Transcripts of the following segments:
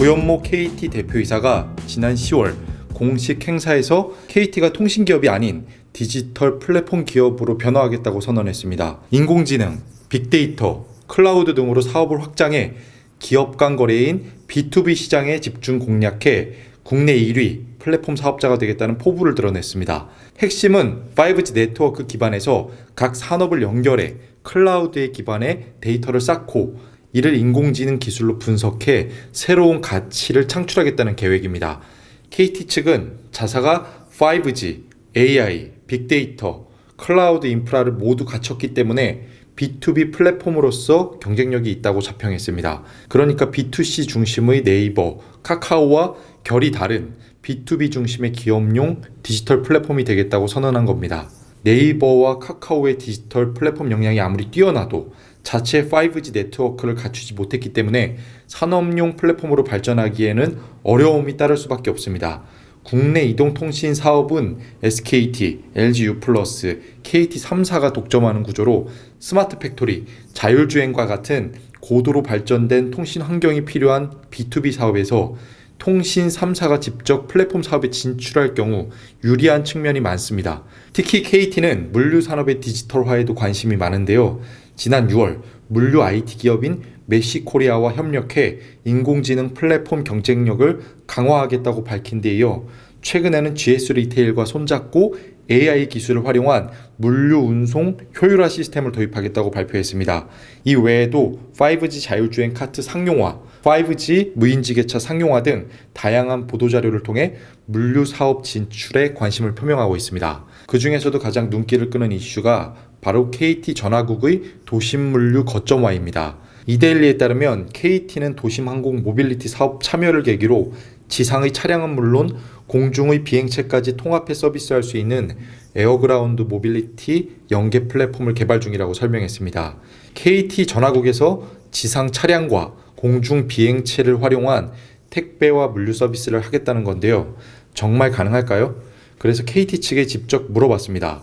고현모 KT 대표이사가 지난 10월 공식 행사에서 KT가 통신기업이 아닌 디지털 플랫폼 기업으로 변화하겠다고 선언했습니다. 인공지능, 빅데이터, 클라우드 등으로 사업을 확장해 기업 간 거래인 B2B 시장에 집중 공략해 국내 1위 플랫폼 사업자가 되겠다는 포부를 드러냈습니다. 핵심은 5G 네트워크 기반에서 각 산업을 연결해 클라우드에 기반해 데이터를 쌓고 이를 인공지능 기술로 분석해 새로운 가치를 창출하겠다는 계획입니다. KT 측은 자사가 5G, AI, 빅데이터, 클라우드 인프라를 모두 갖췄기 때문에 B2B 플랫폼으로서 경쟁력이 있다고 자평했습니다. 그러니까 B2C 중심의 네이버, 카카오와 결이 다른 B2B 중심의 기업용 디지털 플랫폼이 되겠다고 선언한 겁니다. 네이버와 카카오의 디지털 플랫폼 역량이 아무리 뛰어나도 자체 5G 네트워크를 갖추지 못했기 때문에 산업용 플랫폼으로 발전하기에는 어려움이 따를 수밖에 없습니다. 국내 이동통신 사업은 SKT, LG U+, KT 3사가 독점하는 구조로 스마트 팩토리, 자율주행과 같은 고도로 발전된 통신 환경이 필요한 B2B 사업에서 통신 3사가 직접 플랫폼 사업에 진출할 경우 유리한 측면이 많습니다. 특히 KT는 물류 산업의 디지털화에도 관심이 많은데요. 지난 6월 물류 IT 기업인 메시 코리아와 협력해 인공지능 플랫폼 경쟁력을 강화하겠다고 밝힌 데 이어 최근에는 GS 리테일과 손잡고 AI 기술을 활용한 물류 운송 효율화 시스템을 도입하겠다고 발표했습니다. 이 외에도 5G 자율주행 카트 상용화, 5G 무인지게차 상용화 등 다양한 보도자료를 통해 물류 사업 진출에 관심을 표명하고 있습니다. 그 중에서도 가장 눈길을 끄는 이슈가 바로 KT 전화국의 도심 물류 거점화입니다. 이데일리에 따르면 KT는 도심 항공 모빌리티 사업 참여를 계기로 지상의 차량은 물론 공중의 비행체까지 통합해 서비스할 수 있는 에어그라운드 모빌리티 연계 플랫폼을 개발 중이라고 설명했습니다. KT 전화국에서 지상 차량과 공중 비행체를 활용한 택배와 물류 서비스를 하겠다는 건데요. 정말 가능할까요? 그래서 KT 측에 직접 물어봤습니다.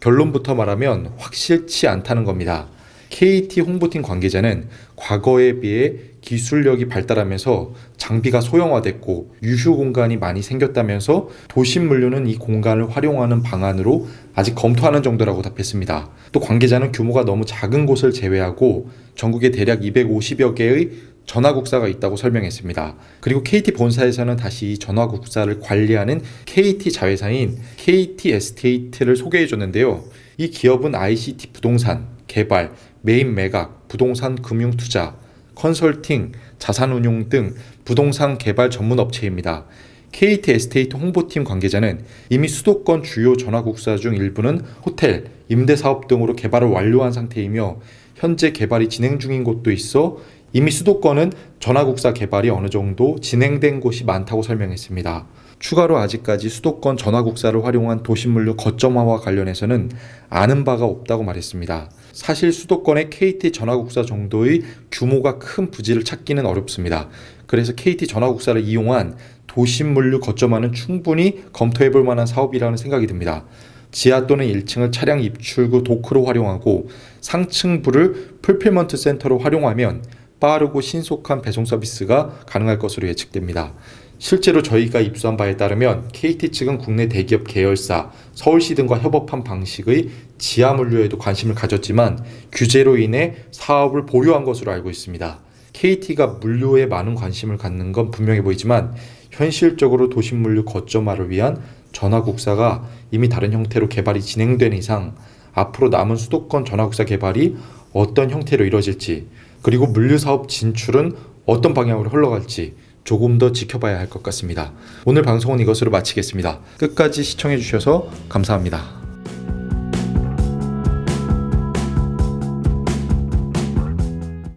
결론부터 말하면 확실치 않다는 겁니다. KT 홍보팀 관계자는 과거에 비해 기술력이 발달하면서 장비가 소형화됐고 유휴 공간이 많이 생겼다면서 도심 물류는 이 공간을 활용하는 방안으로 아직 검토하는 정도라고 답했습니다. 또 관계자는 규모가 너무 작은 곳을 제외하고 전국에 대략 250여 개의 전화국사가 있다고 설명했습니다. 그리고 KT 본사에서는 다시 이 전화국사를 관리하는 KT 자회사인 KT 에스테이트를 소개해 줬는데요. 이 기업은 ICT 부동산, 개발, 메인 매각, 부동산 금융 투자, 컨설팅, 자산 운용 등 부동산 개발 전문 업체입니다. KT 에스테이트 홍보팀 관계자는 이미 수도권 주요 전화국사 중 일부는 호텔, 임대 사업 등으로 개발을 완료한 상태이며 현재 개발이 진행 중인 곳도 있어 이미 수도권은 전화국사 개발이 어느 정도 진행된 곳이 많다고 설명했습니다. 추가로 아직까지 수도권 전화국사를 활용한 도심물류 거점화와 관련해서는 아는 바가 없다고 말했습니다. 사실 수도권의 KT 전화국사 정도의 규모가 큰 부지를 찾기는 어렵습니다. 그래서 KT 전화국사를 이용한 도심물류 거점화는 충분히 검토해 볼 만한 사업이라는 생각이 듭니다. 지하 또는 1층을 차량 입출구 도크로 활용하고 상층부를 풀필먼트 센터로 활용하면 빠르고 신속한 배송 서비스가 가능할 것으로 예측됩니다. 실제로 저희가 입수한 바에 따르면 KT 측은 국내 대기업 계열사, 서울시 등과 협업한 방식의 지하 물류에도 관심을 가졌지만 규제로 인해 사업을 보류한 것으로 알고 있습니다. KT가 물류에 많은 관심을 갖는 건 분명해 보이지만 현실적으로 도심 물류 거점화를 위한 전화국사가 이미 다른 형태로 개발이 진행된 이상 앞으로 남은 수도권 전화국사 개발이 어떤 형태로 이뤄질지 그리고 물류 사업 진출은 어떤 방향으로 흘러갈지 조금 더 지켜봐야 할 것 같습니다. 오늘 방송은 이것으로 마치겠습니다. 끝까지 시청해 주셔서 감사합니다.